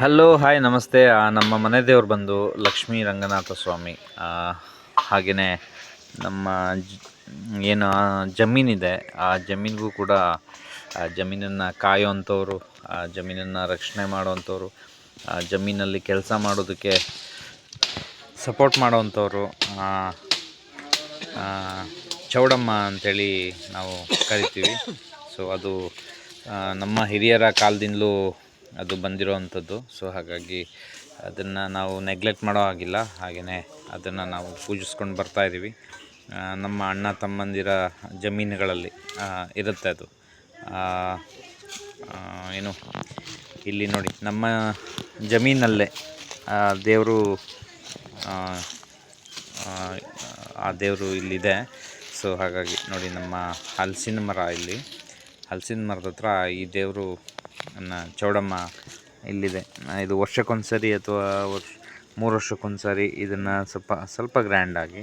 Hello hi ನಮಸ್ತೆ. ನಮ್ಮ ಮನೆ ದೇವ್ರು ಬಂದು ಲಕ್ಷ್ಮೀ ರಂಗನಾಥ ಸ್ವಾಮಿ. ಹಾಗೆಯೇ ನಮ್ಮ ಏನು ಜಮೀನಿದೆ. ಆ, ಜಮೀನಿಗೂ ಕೂಡ, ಆ, ಜಮೀನನ್ನು ಕಾಯೋವಂಥವ್ರು, ಆ, ಜಮೀನನ್ನು ರಕ್ಷಣೆ ಮಾಡೋವಂಥವ್ರು, ಆ, ಜಮೀನಲ್ಲಿ ಕೆಲಸ ಮಾಡೋದಕ್ಕೆ ಸಪೋರ್ಟ್ ಮಾಡೋವಂಥವ್ರು ಚೌಡಮ್ಮ ಅಂಥೇಳಿ ನಾವು ಕರಿತೀವಿ. ಸೊ ಅದು ನಮ್ಮ ಹಿರಿಯರ ಕಾಲದಿಂದಲೂ ಅದು ಬಂದಿರೋವಂಥದ್ದು ಸೊ ಹಾಗಾಗಿ ಅದನ್ನು ನಾವು ನೆಗ್ಲೆಕ್ಟ್ ಮಾಡೋ ಹಾಗಿಲ್ಲ. ಹಾಗೆಯೇ ಅದನ್ನು ನಾವು ಪೂಜಿಸ್ಕೊಂಡು ಬರ್ತಾ ಇದ್ದೀವಿ ನಮ್ಮ ಅಣ್ಣ ತಮ್ಮಂದಿರ ಜಮೀನುಗಳಲ್ಲಿ ಇರುತ್ತೆ ಅದು. ಏನು, ಇಲ್ಲಿ ನೋಡಿ, ನಮ್ಮ ಜಮೀನಲ್ಲೇ ದೇವರು, ಆ ದೇವರು ಇಲ್ಲಿದೆ. ಸೊ ಹಾಗಾಗಿ ನೋಡಿ, ನಮ್ಮ ಹಲಸಿನ ಮರ ಇಲ್ಲಿ. ಹಲಸಿನ ಮರದ ಹತ್ರ ಈ ದೇವರು ನನ್ನ ಚೌಡಮ್ಮ ಇಲ್ಲಿದೆ. ಇದು ಇದು ವರ್ಷಕ್ಕೊಂದ್ಸರಿ ಅಥವಾ ವರ್ಷ, ಮೂರು ವರ್ಷಕ್ಕೊಂದ್ಸರಿ ಇದನ್ನು ಸ್ವಲ್ಪ ಸ್ವಲ್ಪ ಗ್ರ್ಯಾಂಡಾಗಿ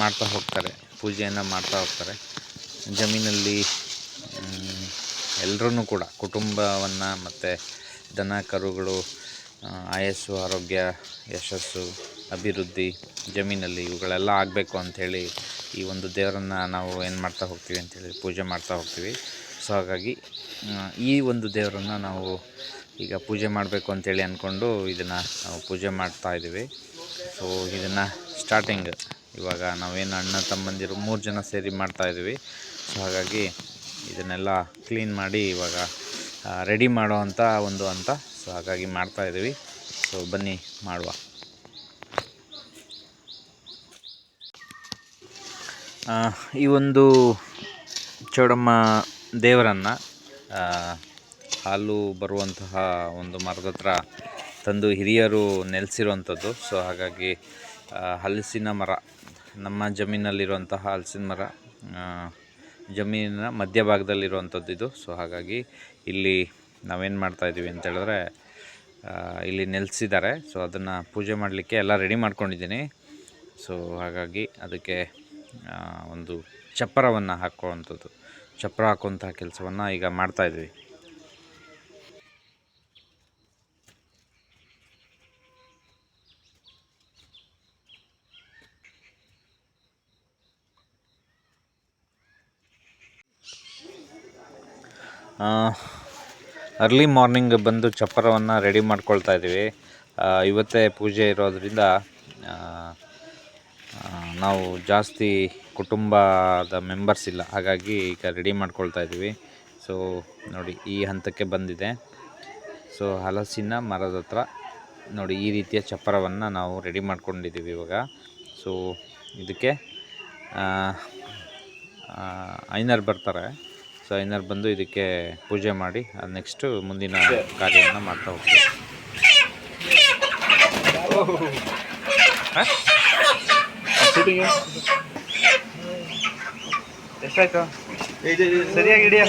ಮಾಡ್ತಾ ಹೋಗ್ತಾರೆ. ಪೂಜೆಯನ್ನು ಮಾಡ್ತಾ ಹೋಗ್ತಾರೆ. ಜಮೀನಲ್ಲಿ ಎಲ್ಲರೂ ಕೂಡ ಕುಟುಂಬವನ್ನು ಮತ್ತು ದನ ಕರುಗಳು ಆಯಸ್ಸು, ಆರೋಗ್ಯ, ಯಶಸ್ಸು, ಅಭಿವೃದ್ಧಿ, ಜಮೀನಲ್ಲಿ ಇವುಗಳೆಲ್ಲ ಆಗಬೇಕು ಅಂಥೇಳಿ ಈ ಒಂದು ದೇವರನ್ನು ನಾವು ಏನು ಮಾಡ್ತಾ ಹೋಗ್ತೀವಿ ಅಂಥೇಳಿ ಪೂಜೆ ಮಾಡ್ತಾ ಹೋಗ್ತೀವಿ. ಸೊ ಹಾಗಾಗಿ ಈ ಒಂದು ದೇವರನ್ನು ನಾವು ಈಗ ಪೂಜೆ ಮಾಡಬೇಕು ಅಂತೇಳಿ ಅಂದ್ಕೊಂಡು ಇದನ್ನು ನಾವು ಪೂಜೆ ಮಾಡ್ತಾ ಇದ್ದೀವಿ. ಸೊ ಇದನ್ನು ಸ್ಟಾರ್ಟಿಂಗ್ ಇವಾಗ ನಾವೇನು ಅಣ್ಣ ತಮ್ಮಂದಿರು ಮೂರು ಜನ ಸೇರಿ ಮಾಡ್ತಾ ಇದ್ದೀವಿ. ಸೊ ಹಾಗಾಗಿ ಇದನ್ನೆಲ್ಲ ಕ್ಲೀನ್ ಮಾಡಿ ಇವಾಗ ರೆಡಿ ಮಾಡೋ ಅಂಥ ಒಂದು ಅಂತ ಸೊ ಹಾಗಾಗಿ ಮಾಡ್ತಾ ಇದ್ದೀವಿ. ಸೊ ಬನ್ನಿ ಮಾಡುವ. ಈ ಒಂದು ಚೌಡಮ್ಮ ದೇವರನ್ನು ಹಾಲು ಬರುವಂತಹ ಒಂದು ಮರದ ಹತ್ರ ತಂದು ಹಿರಿಯರು ನೆಲೆಸಿರುವಂಥದ್ದು. ಸೊ ಹಾಗಾಗಿ ಹಲಸಿನ ಮರ, ನಮ್ಮ ಜಮೀನಲ್ಲಿರುವಂತಹ ಹಲಸಿನ ಮರ ಜಮೀನಿನ ಮಧ್ಯಭಾಗದಲ್ಲಿರುವಂಥದ್ದು ಇದು. ಸೊ ಹಾಗಾಗಿ, ಇಲ್ಲಿ ನಾವೇನು ಮಾಡ್ತಾಯಿದ್ದೀವಿ ಅಂತೇಳಿದ್ರೆ ಇಲ್ಲಿ ನೆಲೆಸಿದ್ದಾರೆ. ಸೊ ಅದನ್ನು ಪೂಜೆ ಮಾಡಲಿಕ್ಕೆ ಎಲ್ಲ ರೆಡಿ ಮಾಡ್ಕೊಂಡಿದ್ದೀನಿ. ಸೊ ಹಾಗಾಗಿ, ಅದಕ್ಕೆ ಒಂದು ಚಪ್ಪರವನ್ನು ಹಾಕುವಂಥದ್ದು. ಚಪ್ಪರ ಹಾಕುವಂತಹ ಕೆಲಸವನ್ನು ಈಗ ಮಾಡ್ತಾಯಿದ್ವಿ ಅರ್ಲಿ ಮಾರ್ನಿಂಗ್ ಬಂದು ಚಪ್ಪರವನ್ನು ರೆಡಿ ಮಾಡ್ಕೊಳ್ತಾ ಇದ್ದೀವಿ. ಇವತ್ತೇ ಪೂಜೆ ಇರೋದರಿಂದ ನಾವು ಜಾಸ್ತಿ ಕುಟುಂಬದ ಮೆಂಬರ್ಸ್ ಇಲ್ಲ. ಹಾಗಾಗಿ ಈಗ ರೆಡಿ ಮಾಡ್ಕೊಳ್ತಾ ಇದ್ದೀವಿ. ಸೊ ನೋಡಿ ಈ ಹಂತಕ್ಕೆ ಬಂದಿದೆ. ಸೊ ಹಲಸಿನ ಮರದ ಹತ್ರ ನೋಡಿ ಈ ರೀತಿಯ ಚಪ್ಪರವನ್ನು ನಾವು ರೆಡಿ ಮಾಡ್ಕೊಂಡಿದ್ದೀವಿ ಇವಾಗ. ಸೊ ಇದಕ್ಕೆ ಐನರ್ ಬರ್ತಾರೆ. ಸೊ ಐನರ್ ಬಂದು ಇದಕ್ಕೆ ಪೂಜೆ ಮಾಡಿ ಅದು ನೆಕ್ಸ್ಟು ಮುಂದಿನ ಕಾರ್ಯವನ್ನು ಮಾಡ್ತಾ ಹೋಗ್ತೀವಿ. ಎಷ್ಟಾಯ್ತು? ಸರಿಯಾಗಿ ಹಿಡಿಯ.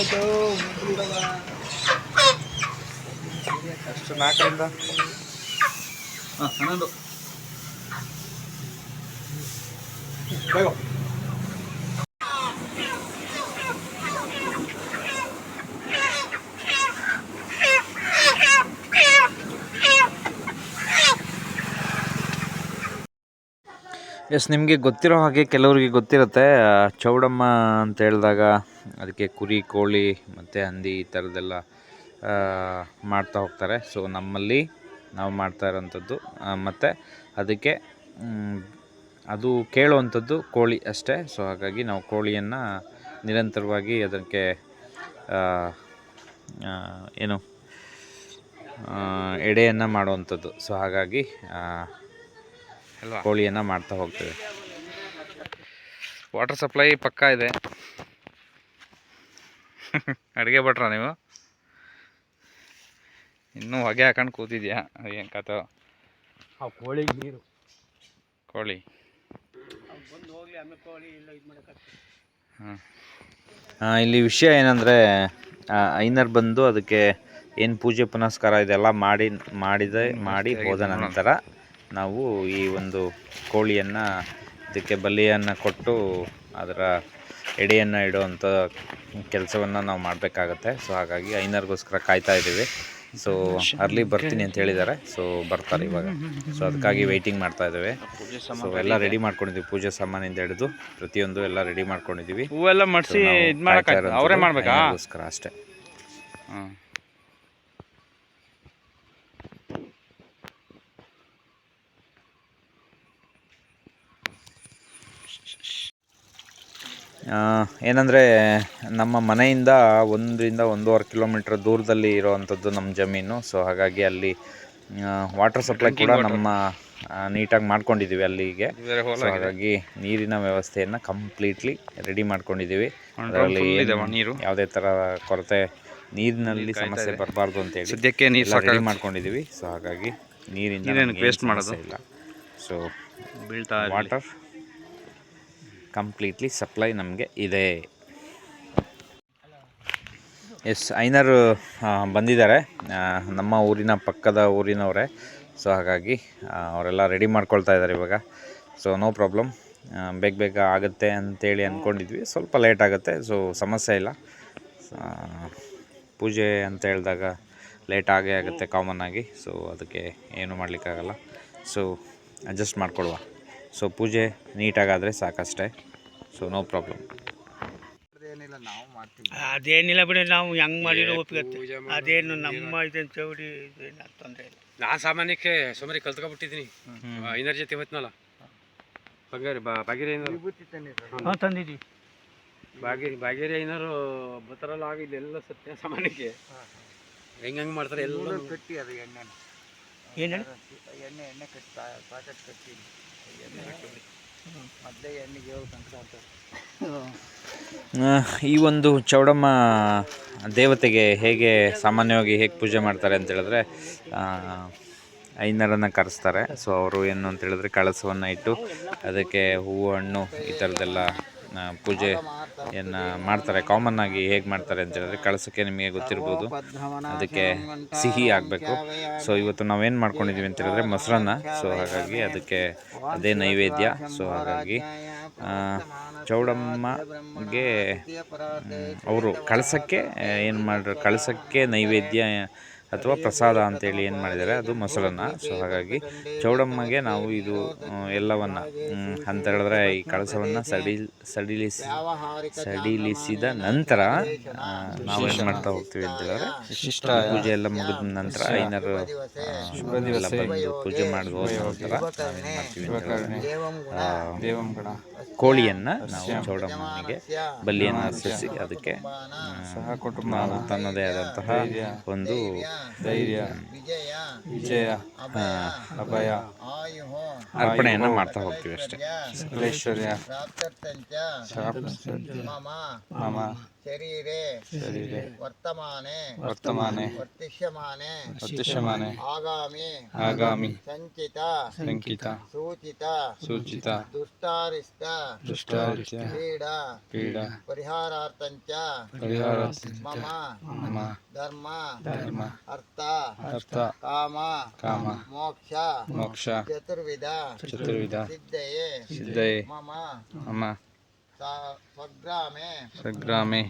ಅಷ್ಟು ನಾಲ್ಕರಿಂದ. ಹನ್ನೊಂದು. ಎಸ್, ನಿಮಗೆ ಗೊತ್ತಿರೋ ಹಾಗೆ ಕೆಲವರಿಗೆ ಗೊತ್ತಿರುತ್ತೆ. ಚೌಡಮ್ಮ ಅಂತ ಹೇಳಿದಾಗ ಅದಕ್ಕೆ ಕುರಿ, ಕೋಳಿ ಮತ್ತು ಹಂದಿ ಈ ಥರದ್ದೆಲ್ಲ ಮಾಡ್ತಾ ಹೋಗ್ತಾರೆ. ಸೊ ನಮ್ಮಲ್ಲಿ ನಾವು ಮಾಡ್ತಾ ಇರೋವಂಥದ್ದು ಮತ್ತು ಅದಕ್ಕೆ ಅದು ಕೇಳುವಂಥದ್ದು ಕೋಳಿ ಅಷ್ಟೇ. ಸೊ ಹಾಗಾಗಿ ನಾವು ಕೋಳಿಯನ್ನು ನಿರಂತರವಾಗಿ ಅದಕ್ಕೆ ಏನು ಎಡೆಯನ್ನು ಮಾಡುವಂಥದ್ದು. ಸೊ ಹಾಗಾಗಿ ಆ, ಕೋಳಿಯನ್ನು ಮಾಡ್ತಾ ಹೋಗ್ತೇವೆ. ವಾಟರ್ ಸಪ್ಲೈ ಪಕ್ಕ ಇದೆ. ಅಡುಗೆ ಭಟ್ರ ನೀವು? ಇನ್ನೂ ಹೊಗೆ ಹಾಕೊಂಡು ಕೂತಿದ್ಯಾ? ಏನು ಕಥೋ? ಆ ಕೋಳಿಗೆ ನೀರು. ಕೋಳಿ. ಕೋಳಿ ಹಾಂ ಇಲ್ಲಿ ವಿಷಯ ಏನಂದರೆ ಐನರ್ ಬಂದು ಅದಕ್ಕೆ ಏನು ಪೂಜೆ ಪುನಸ್ಕಾರ ಇದೆಲ್ಲ ಮಾಡಿ ಮಾಡಿದೆ ಮಾಡಿ ಹೋದ ನಂತರ ನಾವು ಈ ಒಂದು ಕೋಳಿಯನ್ನು ಇದಕ್ಕೆ ಬಲಿಯನ್ನು ಕೊಟ್ಟು ಅದರ ಎಡೆಯನ್ನು ಇಡುವಂಥ ಕೆಲಸವನ್ನು ನಾವು ಮಾಡಬೇಕಾಗತ್ತೆ. ಸೊ ಹಾಗಾಗಿ ಐನರ್ಗೋಸ್ಕರ ಕಾಯ್ತಾ ಇದ್ದೀವಿ. ಸೊ ಅರ್ಲಿ ಬರ್ತೀನಿ ಅಂತ ಹೇಳಿದ್ದಾರೆ. ಸೊ ಬರ್ತಾರೆ ಇವಾಗ. ಸೊ ಅದಕ್ಕಾಗಿ ವೆಯ್ಟಿಂಗ್ ಮಾಡ್ತಾ ಇದ್ದೇವೆ. ಸೊ ಎಲ್ಲ ರೆಡಿ ಮಾಡ್ಕೊಂಡಿದ್ದೀವಿ. ಪೂಜೆ ಸಾಮಾನಿಂದ ಹಿಡಿದು ಪ್ರತಿಯೊಂದು ಎಲ್ಲ ರೆಡಿ ಮಾಡ್ಕೊಂಡಿದ್ದೀವಿ. ಹೂವೆಲ್ಲ ಮಾಡಿಸಿ ಇದು ಮಾಡೋಕ್ಕೆ ಅವರೇ ಮಾಡಬೇಕಾ? ಅದಕ್ಕೋಸ್ಕರ ಅಷ್ಟೇ. ಏನಂದರೆ ನಮ್ಮ ಮನೆಯಿಂದ ಒಂದರಿಂದ ಒಂದೂವರೆ ಕಿಲೋಮೀಟ್ರ್ ದೂರದಲ್ಲಿ ಇರೋವಂಥದ್ದು ನಮ್ಮ ಜಮೀನು. ಸೊ ಹಾಗಾಗಿ ಅಲ್ಲಿ ವಾಟರ್ ಸಪ್ಲೈ ಕೂಡ ನಮ್ಮ ನೀಟಾಗಿ ಮಾಡ್ಕೊಂಡಿದ್ದೀವಿ ಅಲ್ಲಿಗೆ. ಸೊ ಹಾಗಾಗಿ ನೀರಿನ ವ್ಯವಸ್ಥೆಯನ್ನು ಕಂಪ್ಲೀಟ್ಲಿ ರೆಡಿ ಮಾಡ್ಕೊಂಡಿದ್ದೀವಿ ಅದರಲ್ಲಿ ನೀರು. ಯಾವುದೇ ಥರ ಕೊರತೆ ನೀರಿನಲ್ಲಿ ಸಮಸ್ಯೆ ಬರಬಾರ್ದು ಅಂತೇಳಿ ಸದ್ಯಕ್ಕೆ ನೀರು ರೆಡಿ ಮಾಡ್ಕೊಂಡಿದ್ದೀವಿ ಸೊ ಹಾಗಾಗಿ ನೀರಿನ ವೇಸ್ಟ್ ಮಾಡೋದಿಲ್ಲ ಸೊ ಬೀಳ್ತಾ ವಾಟರ್ ಕಂಪ್ಲೀಟ್ಲಿ ಸಪ್ಲೈ ನಮಗೆ ಇದೆ. ಎಸ್, ಐನರು ಬಂದಿದ್ದಾರೆ. ನಮ್ಮ ಊರಿನ ಪಕ್ಕದ ಊರಿನವರೇ. ಸೊ, ಹಾಗಾಗಿ ಅವರೆಲ್ಲ ರೆಡಿ ಮಾಡ್ಕೊಳ್ತಾ ಇದ್ದಾರೆ ಇವಾಗ. So, no problem. ಬೇಗ ಬೇಗ ಆಗುತ್ತೆ ಅಂತೇಳಿ ಅಂದ್ಕೊಂಡಿದ್ವಿ ಸ್ವಲ್ಪ ಲೇಟ್ ಆಗುತ್ತೆ, ಸೊ, ಸಮಸ್ಯೆ ಇಲ್ಲ. ಪೂಜೆ ಅಂತ ಹೇಳಿದಾಗ ಲೇಟ್ ಆಗೇ ಆಗುತ್ತೆ ಕಾಮನ್ ಆಗಿ. ಸೊ, ಅದಕ್ಕೆ ಏನು ಮಾಡಲಿಕ್ಕಾಗಲ್ಲ. ಸೊ, ಅಡ್ಜಸ್ಟ್ ಮಾಡ್ಕೊಳುವ ಸೊ ಪೂಜೆ ನೀಟಾಗಾದರೆ ಸಾಕಷ್ಟೇ. ಸೊ ನೋ ಪ್ರಾಬ್ಲಮ್ ಅದೇನಿಲ್ಲ ಬಿಡಿ ನಾವು ಹೆಂಗ್ ಮಾಡಿರೋ ಒಪ್ಪಿಗತ್ತೆ ಅದೇನು ನಮ್ಮ ಇದೇನು ಚೌಡಿ ಇದೇನು ತೊಂದರೆ ಇಲ್ಲ. ನಾ ಸಾಮಾನ್ಯಕ್ಕೆ ಸುಮಾರಿ ಕಲ್ತ್ಕೊಬಿಟ್ಟಿದ್ದೀನಿ ಐನರ್ ಜೊತೆ ಹೋಯ್ತನಲ್ಲ? ಬಗೇರಿ ಬಾ ಬಾಗೇರಿ ಹಾಂ ತಂದಿದ್ದೀವಿ. ಬಾಗೇರಿ ಬಾಗೇರಿ ಐನರು ಬತ್ತರಲ್ಲ ಆಗ ಇಲ್ಲೆಲ್ಲ ಸತ್ಯ ಸಾಮಾನ್ಯಕ್ಕೆ. ಹೆಂಗ್ ಹೆಂಗ್ ಮಾಡ್ತಾರೆ ಎಲ್ಲ ಕಟ್ಟಿ ಅದು ಎಣ್ಣೆ ಏನು ಎಣ್ಣೆ ಎಣ್ಣೆ ಕಟ್ಟಿ ಪ್ಯಾಕೆಟ್ ಕಟ್ಟಿ. ಈ ಒಂದು ಚೌಡಮ್ಮ ದೇವತೆಗೆ ಹೇಗೆ ಸಾಮಾನ್ಯವಾಗಿ ಹೇಗೆ ಪೂಜೆ ಮಾಡ್ತಾರೆ ಅಂತ ಹೇಳಿದ್ರೆ ಆ, ಐನರನ್ನು ಕರೆಸ್ತಾರೆ. ಸೊ ಅವರು ಏನು ಅಂತ ಹೇಳಿದ್ರೆ ಕಳಸವನ್ನು ಇಟ್ಟು ಅದಕ್ಕೆ ಹೂವು ಹಣ್ಣು ಈ ಥರದ್ದೆಲ್ಲ ಪೂಜೆ ಏನು ಮಾಡ್ತಾರೆ. ಕಾಮನ್ ಆಗಿ ಹೇಗೆ ಮಾಡ್ತಾರೆ ಅಂತ ಹೇಳಿದ್ರೆ ಕಳಸಕ್ಕೆ ನಿಮಗೆ ಗೊತ್ತಿರ್ಬೋದು. ಅದಕ್ಕೆ ಸಿಹಿ ಆಗಬೇಕು. ಸೊ ಇವತ್ತು ನಾವೇನು ಮಾಡ್ಕೊಂಡಿದ್ದೀವಿ ಅಂತ ಹೇಳಿದ್ರೆ ಮೊಸರನ್ನ. ಸೊ ಹಾಗಾಗಿ ಅದಕ್ಕೆ ಅದೇ ನೈವೇದ್ಯ. ಸೊ ಹಾಗಾಗಿ ಚೌಡಮ್ಮಗೆ ಅವರು ಕಳಸಕ್ಕೆ, ಏನು ಮಾಡ್ರು, ಕಳಸಕ್ಕೆ ನೈವೇದ್ಯ ಅಥವಾ ಪ್ರಸಾದ ಅಂತೇಳಿ ಏನು ಮಾಡಿದ್ದಾರೆ? ಅದು ಮೊಸರನ್ನ. ಸೊ ಹಾಗಾಗಿ ಚೌಡಮ್ಮಗೆ ನಾವು ಇದು ಎಲ್ಲವನ್ನು ಅಂತ ಹೇಳಿದ್ರೆ ಈ ಕಳಸವನ್ನು ಸಡಿಲ್ ಸಡಿಲಿಸಿ ಸಡಿಲಿಸಿದ ನಂತರ ನಾವು ಏನು ಮಾಡ್ತಾ ಹೋಗ್ತೀವಿ ಅಂತ ಹೇಳಿದ್ರೆ ಶಿಷ್ಟ ಪೂಜೆ ಎಲ್ಲ ಮುಗಿದ ನಂತರ ಐನರು ಪೂಜೆ ಮಾಡಿದ ಹೋದ ನಂತರ ನಾವೇನು ಮಾಡ್ತೀವಿ ಅಂತ ಹೇಳಿದ್ರೆ ಆ, ನಾವು ಚೌಡಮ್ಮನಿಗೆ ಬಲಿಯನ್ನು ಅರ್ಪಿಸಿ ಅದಕ್ಕೆ ಸಹ ಕುಟುಂಬ ತನ್ನದೇ ಆದಂತಹ ಒಂದು ವಿಜಯ ವಿಜಯ ಅಭಯ ಆಯುಹೋ ಅರ್ಪಣೆಯನ್ನು ಮಾಡ್ತಾ ಹೋಗ್ತೀವಿ ಅಷ್ಟೇ ಐಶ್ವರ್ಯ ಪ್ರಾಪ್ತರ್ಥಂಚ ಮಮ ಮಮ शरीरे शरीरे वर्तमाने वर्तमाने वर्तिष्यमाने वर्तिष्यमाने आगामि आगामि संचिता संचिता सूचिता सूचिता दुष्टारिष्टा दुष्टारिष्टा पीडा पीडा परिहारार्थं च परिहारार्थं मम धर्मा धर्मा अर्था अर्था कामा कामा मोक्षा मोक्षा मोक्ष चतुर्विध सिद्धये सिद्धये मम मम ಸ್ವಗ್ರಾಮೆ ಸ್ವಗ್ರಾಮೆ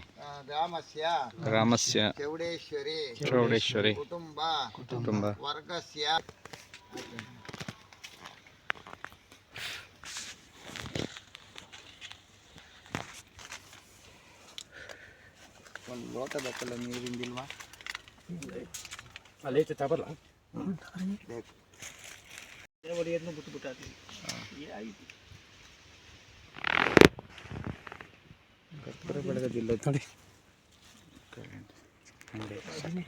ಗ್ರಾಮಸ್ಯ ಗ್ರಾಮಸ್ಯ ಚೌಡೇಶ್ವರಿ ಚೌಡೇಶ್ವರಿ ಕುಟುಂಬ ಕುಟುಂಬ ವರ್ಗಸ್ಯ ಒಂದು ಲೋಟ ಬೇಕಲ್ಲ ನೀರಿಂದಿಲ್ವಾ ಅಲ್ಲಿ ಐತೆ ತಬಲ್ಲ ಹೊಡೆಯೋದನ್ನು ಆಯ್ತು.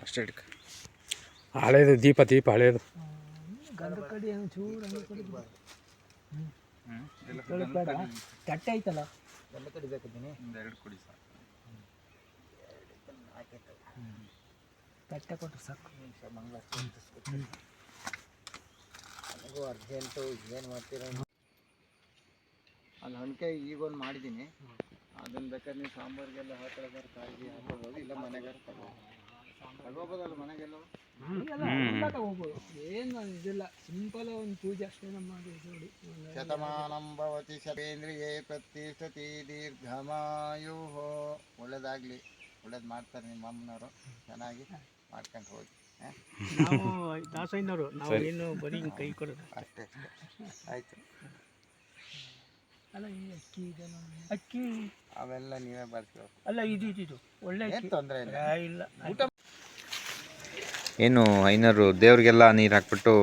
ಅಷ್ಟೇ ಹಿಡ್ಕ ಹಳೇದು ದೀಪ ದೀಪ, ಹಳೇದು. ತಟ್ಟೆ ಐತಲ್ಲ ತಟ್ಟೆ ಕೊಟ್ಟು ಸಾಕು ಅರ್ಜೆಂಟು ಏನು ಮಾಡ್ತೀರ ಅಲ್ಲಿ ಹಣಕೆ ಈಗ ಒಂದು ಮಾಡಿದ್ದೀನಿ ಅದನ್ನ ಬೇಕಾದ್ರೆ ನೀವು ಸಾಂಬಾರಿಗೆಲ್ಲ ಹಾಕೊಳ್ಳೋದಾದ್ರೆ ಕಾಯಿಗೆ ಹಾಕೋಬೋದು ಇಲ್ಲ ಮನೆಗಾರ ತಗೋಬೋದಲ್ಲ ಮನೆಗೆಲ್ಲ? ಹೋಗ್ಬೋದು ಏನು ಇದಿಲ್ಲ ಸಿಂಪಲ್ ಒಂದು ಪೂಜೆ ಅಷ್ಟೇ ನಮ್ಮ ನೋಡಿ. ಶತಮಾನಂ ಭವತಿ ಶತೇಂದ್ರಿಯೇ ಪ್ರತಿಷ್ಠತಿ ದೀರ್ಘಮಾಯು ಒಳ್ಳೇದಾಗಲಿ. ಒಳ್ಳೇದು ಮಾಡ್ತಾರೆ ನಿಮ್ಮ ಅಮ್ಮನವರು. ಚೆನ್ನಾಗಿ ಮಾಡ್ಕೊಂಡು ಹೋಗಿ. ನಾವು ದಾಸಯ್ಯನವರು ನಾವು ಏನು ಬರೀ ಕೈ ಕೊಡೋದು ಅಷ್ಟೇ ಅಷ್ಟೇ. ಆಯ್ತು. ಅಲ್ಲ ಈ ಅಕ್ಕಿ ಅಕ್ಕಿ. ಅವೆಲ್ಲ ನೀವೇ ಬರ್ತೀವಿ ಅಲ್ಲ ಇದು ಇದು ಇದು. ಒಳ್ಳೆ ಅಕ್ಕಿ. ತೊಂದರೆ ಇಲ್ಲ. ಆ, ಇಲ್ಲ. ಏನು ಐನರು ದೇವ್ರಿಗೆಲ್ಲ ನೀರು ಹಾಕ್ಬಿಟ್ಟು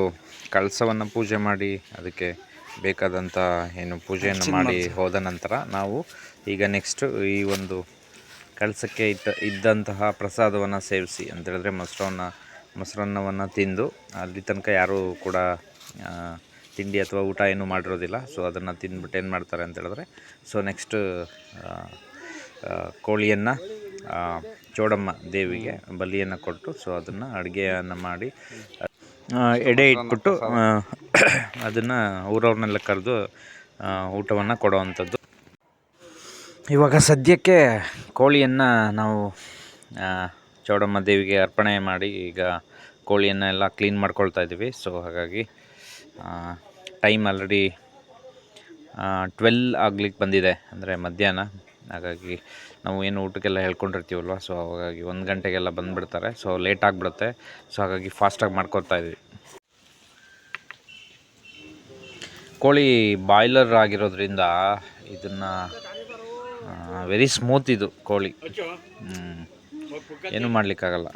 ಕಳಸವನ್ನು ಪೂಜೆ ಮಾಡಿ ಅದಕ್ಕೆ ಬೇಕಾದಂಥ ಏನು ಪೂಜೆಯನ್ನು ಮಾಡಿ ಹೋದ ನಂತರ ನಾವು ಈಗ ನೆಕ್ಸ್ಟ್ ಈ ಒಂದು ಕಳಸಕ್ಕೆ ಇದ್ದ ಇದ್ದಂತಹ ಪ್ರಸಾದವನ್ನು ಸೇವಿಸಿ ಅಂತ ಹೇಳಿದ್ರೆ ಮೊಸರನ್ನ ಮೊಸರನ್ನವನ್ನು ತಿಂದು ಅಲ್ಲಿ ತನಕ ಯಾರೂ ಕೂಡ ಆ, ತಿಂಡಿ ಅಥವಾ ಊಟ ಏನೂ ಮಾಡಿರೋದಿಲ್ಲ. ಸೊ ಅದನ್ನು ತಿಂದ್ಬಿಟ್ಟು ಏನು ಮಾಡ್ತಾರೆ ಅಂತ ಹೇಳಿದ್ರೆ ಸೊ ನೆಕ್ಸ್ಟ್ ಕೋಳಿಯನ್ನು ಚೋಡಮ್ಮ ದೇವಿಗೆ ಬಲಿಯನ್ನು ಕೊಟ್ಟು ಸೊ ಅದನ್ನು ಅಡುಗೆಯನ್ನು ಮಾಡಿ ಎಡೆ ಇಟ್ಬಿಟ್ಟು ಅದನ್ನು ಊರವ್ರನ್ನೆಲ್ಲ ಕರೆದು ಊಟವನ್ನು ಕೊಡುವಂಥದ್ದು. ಇವಾಗ ಸದ್ಯಕ್ಕೆ ಕೋಳಿಯನ್ನು ನಾವು ಚೌಡಮ್ಮ ದೇವಿಗೆ ಅರ್ಪಣೆ ಮಾಡಿ ಈಗ ಕೋಳಿಯನ್ನು ಎಲ್ಲ ಕ್ಲೀನ್ ಮಾಡ್ಕೊಳ್ತಾ ಇದ್ದೀವಿ ಸೊ ಹಾಗಾಗಿ ಟೈಮ್ ಆಲ್ರೆಡಿ ಟ್ವೆಲ್ ಆಗ್ಲಿಕ್ಕೆ ಬಂದಿದೆ, ಅಂದರೆ ಮಧ್ಯಾಹ್ನ. ಹಾಗಾಗಿ ನಾವು ಏನು ಊಟಕ್ಕೆಲ್ಲ ಹೇಳ್ಕೊಂಡಿರ್ತೀವಲ್ವ ಸೊ ಹಾಗಾಗಿ ಒಂದು ಗಂಟೆಗೆಲ್ಲ ಬಂದುಬಿಡ್ತಾರೆ ಸೊ ಲೇಟ್ ಆಗಿಬಿಡುತ್ತೆ. ಸೊ ಹಾಗಾಗಿ ಫಾಸ್ಟಾಗಿ ಮಾಡ್ಕೊತಾ ಇದ್ವಿ. ಕೋಳಿ ಬಾಯ್ಲರ್ ಆಗಿರೋದ್ರಿಂದ ಇದನ್ನು ವೆರಿ ಸ್ಮೂತ್ ಇದು ಕೋಳಿ. ಏನು ಮಾಡಲಿಕ್ಕಾಗಲ್ಲ.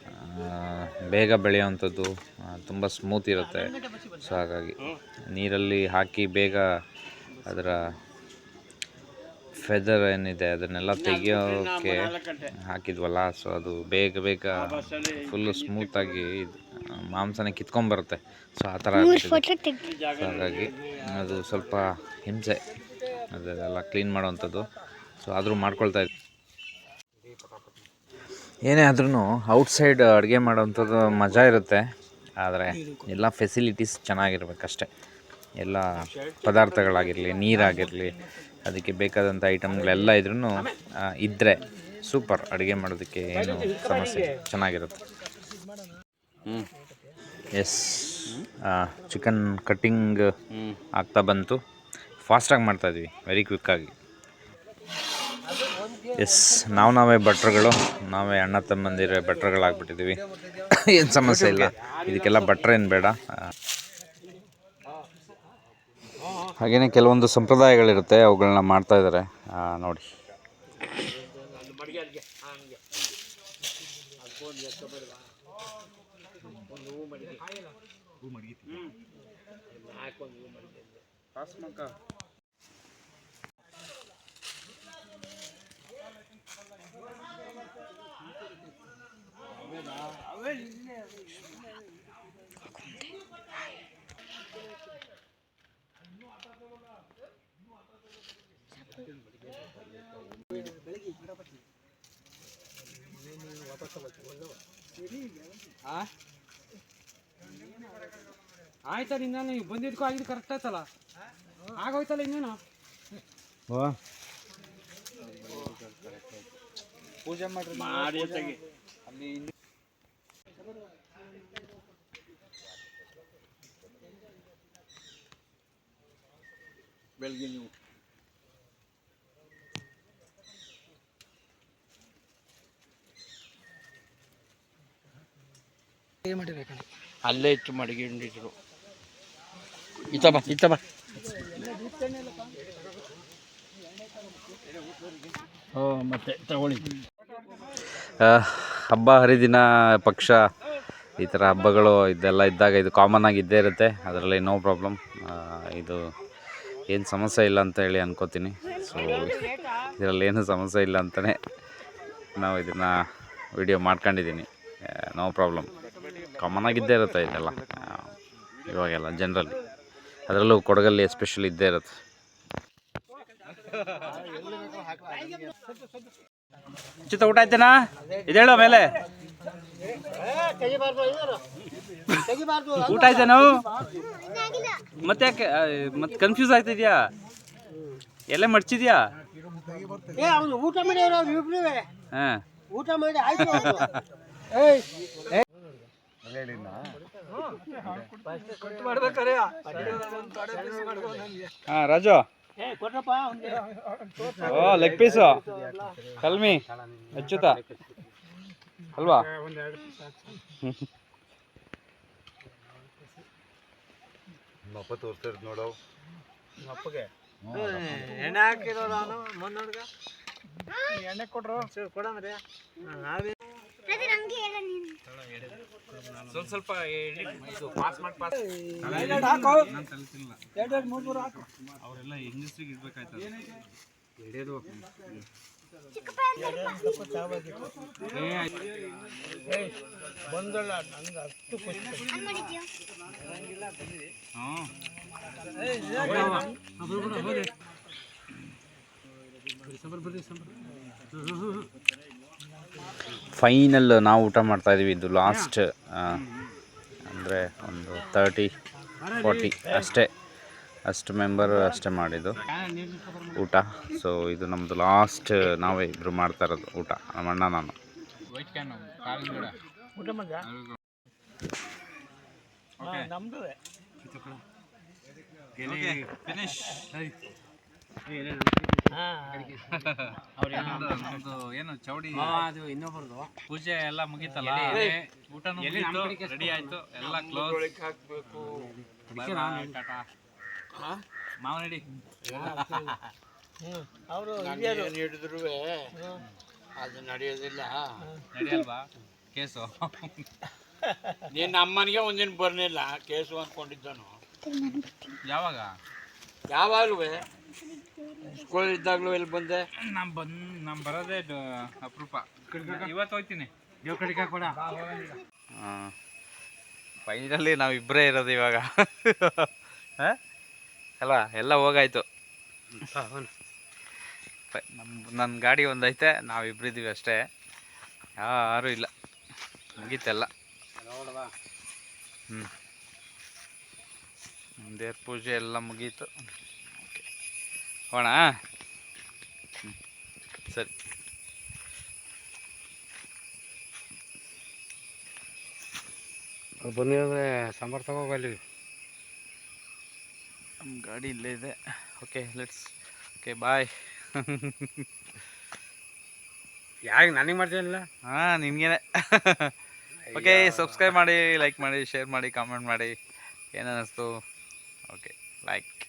ಬೇಗ ಬೆಳೆಯುವಂಥದ್ದು ತುಂಬ ಸ್ಮೂತ್ ಇರುತ್ತೆ. ಸೊ ಹಾಗಾಗಿ ನೀರಲ್ಲಿ ಹಾಕಿ ಬೇಗ ಅದರ ಫೆದರ್ ಏನಿದೆ ಅದನ್ನೆಲ್ಲ ತೆಗಿಯೋಕ್ಕೆ ಹಾಕಿದ್ವಲ್ಲ ಸೊ ಅದು ಬೇಗ ಬೇಗ ಫುಲ್ಲು ಸ್ಮೂತಾಗಿ ಮಾಂಸನೇ ಕಿತ್ಕೊಂಬರುತ್ತೆ ಸೊ ಆ ಥರ ಸೊ ಹಾಗಾಗಿ ಅದು ಸ್ವಲ್ಪ ಹಿಂಸೆ ಅದೆಲ್ಲ ಕ್ಲೀನ್ ಮಾಡೋವಂಥದ್ದು. ಸೊ ಆದರೂ ಮಾಡ್ಕೊಳ್ತಾ ಇದ್ವಿ ಏನೇ ಆದ್ರೂ ಔಟ್ಸೈಡ್ ಅಡುಗೆ ಮಾಡೋವಂಥದ್ದು ಮಜಾ ಇರುತ್ತೆ. ಆದರೆ ಎಲ್ಲ ಫೆಸಿಲಿಟೀಸ್ ಚೆನ್ನಾಗಿರ್ಬೇಕಷ್ಟೆ. ಎಲ್ಲ ಪದಾರ್ಥಗಳಾಗಿರಲಿ ನೀರಾಗಿರಲಿ ಅದಕ್ಕೆ ಬೇಕಾದಂಥ ಐಟಮ್ಗಳೆಲ್ಲ ಇದ್ರೂ ಇದ್ದರೆ ಸೂಪರ್ ಅಡುಗೆ ಮಾಡೋದಕ್ಕೆ ಏನು ಸಮಸ್ಯೆ. ಚೆನ್ನಾಗಿರುತ್ತೆ. ಎಸ್ ಚಿಕನ್ ಕಟ್ಟಿಂಗ್ ಆಗ್ತಾ ಬಂತು. ಫಾಸ್ಟಾಗಿ ಮಾಡ್ತಾಯಿದ್ವಿ ವೆರಿ ಕ್ವಿಕ್ಕಾಗಿ ಎಸ್ ನಾವು ನಾವೇ ಭಟ್ರುಗಳು, ನಾವೇ ಅಣ್ಣ ತಮ್ಮಂದಿರ ಭಟ್ರುಗಳಾಗ್ಬಿಟ್ಟಿದ್ದೀವಿ ಏನು ಸಮಸ್ಯೆ ಇಲ್ಲ. ಇದಕ್ಕೆಲ್ಲ ಏನು ಬೇಡ. ಹಾಗೆಯೇ ಕೆಲವೊಂದು ಸಂಪ್ರದಾಯಗಳಿರುತ್ತೆ ಅವುಗಳನ್ನ ಮಾಡ್ತಾ ಇದ್ದಾರೆ ನೋಡಿ. ಆಯ್ತಲ್ಲ ಇನ್ನೇನು? ನೀವು ಬಂದಿದ್ದಕ್ಕೂ ಆಗಿದ್ದು ಕರೆಕ್ಟ್ ಆಯ್ತಲ್ಲ? ಆಗೋಯ್ತಲ್ಲ ಇನ್ನೇನು? ಪೂಜೆ ಮಾಡ್ರಿ ಮಾಡಿ ತೆಗಿ ಅಲ್ಲಿ ಬೆಳಗ್ಗೆ ನೀವು. ಅಲ್ಲೇ ಇತ್ತು ಮಡಗಿಕೊಂಡಿದ್ರು ಈತ ಬಾ ಈತ ಬಾ. ಓ ಮತ್ತೆ ತಗೊಳ್ಳಿ. ಹಬ್ಬ ಹರಿದಿನ ಪಕ್ಷ, ಈ ಥರ ಹಬ್ಬಗಳು ಇದೆಲ್ಲ ಇದ್ದಾಗ ಇದು ಕಾಮನ್ ಆಗಿ ಇದ್ದೇ ಇರುತ್ತೆ. ಅದರಲ್ಲಿ ನೋ ಪ್ರಾಬ್ಲಮ್ ಇದು ಏನು ಸಮಸ್ಯೆ ಇಲ್ಲ ಅಂತ ಹೇಳಿ ಅನ್ಕೋತೀನಿ. ಸೊ ಇದರಲ್ಲಿ ಏನು ಸಮಸ್ಯೆ ಇಲ್ಲ ಅಂತಲೇ ನಾವು ಇದನ್ನು ವಿಡಿಯೋ ಮಾಡ್ಕೊಂಡಿದ್ದೀನಿ ನೋ ಪ್ರಾಬ್ಲಮ್ ಕಾಮನ್ ಆಗಿದ್ದೇ ಇರುತ್ತೆ ಇದೆಲ್ಲ. ಇವಾಗೆಲ್ಲ ಜನರಲ್ಲಿ ಅದರಲ್ಲೂ ಕೊಡಗಲ್ಲಿ ಎಸ್ಪೆಷಲಿ ಇದ್ದೇ ಇರುತ್ತೆ. ಉಚಿತ ಊಟ ಆಯ್ತೇನಾ? ಇದೇಳು ಮೇಲೆ ಊಟ ಆಯ್ತೇನು ಮತ್ತೆ ಯಾಕೆ ಮತ್ತೆ ಕನ್ಫ್ಯೂಸ್ ಆಗ್ತಿದ್ಯಾ? ಎಲ್ಲ ಮಡ್ಚಿದ್ಯಾ? ಏ ಅವನು ಊಟ ಮಾಡಿ ಊಟ ಮಾಡಿ ಹಾ ರಾಜು. ಲೆಗ್ ಪೀಸ್ ಕಲ್ಮಿ ಅಚ್ಚುತ. ಅಲ್ವಾ? ಎಣ್ಣೆ ಹಾಕಿರೋದು ನಾನು ಮೊನ್ನೆ ಎಣ್ಣೆ ಕೊಟ್ರು? ಕೊಡಂದ್ರೆ ನಾವೇ ಸ್ವಲ್ಪ ಸ್ವಲ್ಪ ಇದು ಪಾಸ್ ಮಾಡಿ ಪಾಸ್ ಅವರೆಲ್ಲ ಹೆಂಗಸ್ರಿಗೆ ಇರ್ಬೇಕಾಯ್ತು ಬಂದಲ್ಲ ನಂಗೆ ಅಷ್ಟು ಖುಷಿ. ಹ್ಞೂ. ಫೈನಲ್ ನಾವು ಊಟ ಮಾಡ್ತಾ ಇದೀವಿ ಇದು ಲಾಸ್ಟ್ ಅಂದರೆ ಒಂದು ತರ್ಟಿ ಫಾರ್ಟಿ ಅಷ್ಟೇ. ಅಷ್ಟು ಮೆಂಬರ್ ಅಷ್ಟೇ ಮಾಡಿದ್ದು ಊಟ. ಸೊ ಇದು ನಮ್ಮದು ಲಾಸ್ಟ್ ನಾವೇ ಇಬ್ಬರು ಮಾಡ್ತಾ ಇರೋದು ಊಟ. ನಮ್ಮ ಅಣ್ಣ ನಾನು. ಫಿನಿಶ್ ನಮ್ದು ಏನು ಚೌಡಿ ಅದು ಇನ್ನೊಬ್ರದು ಪೂಜೆ ಎಲ್ಲ ಮುಗೀತಲ್ಲ ಊಟನೂ ಮುಗೀತು ರೆಡಿ ಆಯ್ತು ಎಲ್ಲ ಕ್ಲೋಸ್ ಹಾಕ್ಬೇಕು ಮಾವನಡಿ ಅವರು ಏನು ಹಿಡಿದ್ರು ಅದು ನಡೆಯೋದಿಲ್ಲ ನಡೆಯಲ್ವಾ ಕೇಸು ನೀನು ಅಮ್ಮನಿಗೆ ಒಂದಿನ ಬರ್ಲಿಲ್ಲ ಕೇಸು ಅನ್ಕೊಂಡಿದ್ದನು ಯಾವಾಗ? ಯಾವಾಗಲೂ ಸ್ಕೂಲ್ ಇದ್ದಾಗಲೂ ಇಲ್ಲಿ ಬಂದೆ? ನಾನು ಬಂದ್ ನಾನು ಬರೋದೇ ಅಪರೂಪ. ಇವತ್ತು ಹೋಗ್ತೀನಿ. ಫೈನಲಿ ನಾವು ಇಬ್ಬರೇ ಇರೋದು ಇವಾಗ. ಹ? ಅಲ್ಲ ಎಲ್ಲ ಹೋಗಾಯ್ತು. ನಮ್ಮ ನನ್ನ ಗಾಡಿ ಒಂದೈತೆ ನಾವು ಇಬ್ಬರಿದ್ದೀವಿ ಅಷ್ಟೇ. ಯಾರೂ ಇಲ್ಲ. ಮುಗೀತೆಲ್ಲ. ಹ್ಞೂ ದೇವ್ರ ಪೂಜೆ ಎಲ್ಲ ಮುಗೀತು. ಓಕೆ ಹೋಣ ಸರಿ. ಬನ್ನಿ ಅಂದರೆ ಸಾಂಬಾರು ತಗೋಬಲ್ಲಿ ನಮ್ಮ ಗಾಡಿ ಇಲ್ಲೇ ಇದೆ. ಓಕೆ ಲೆಟ್ಸ್ ಓಕೆ ಬಾಯ್ ಯಾರಿಗೆ ನನಗೆ ಮಾಡ್ತಿಲ್ಲ ಹಾಂ ನಿಮಗೇನೆ. ಓಕೆ ಸಬ್ಸ್ಕ್ರೈಬ್ ಮಾಡಿ ಲೈಕ್ ಮಾಡಿ ಶೇರ್ ಮಾಡಿ ಕಾಮೆಂಟ್ ಮಾಡಿ. ಏನು ಅನ್ನಿಸ್ತು? Okay like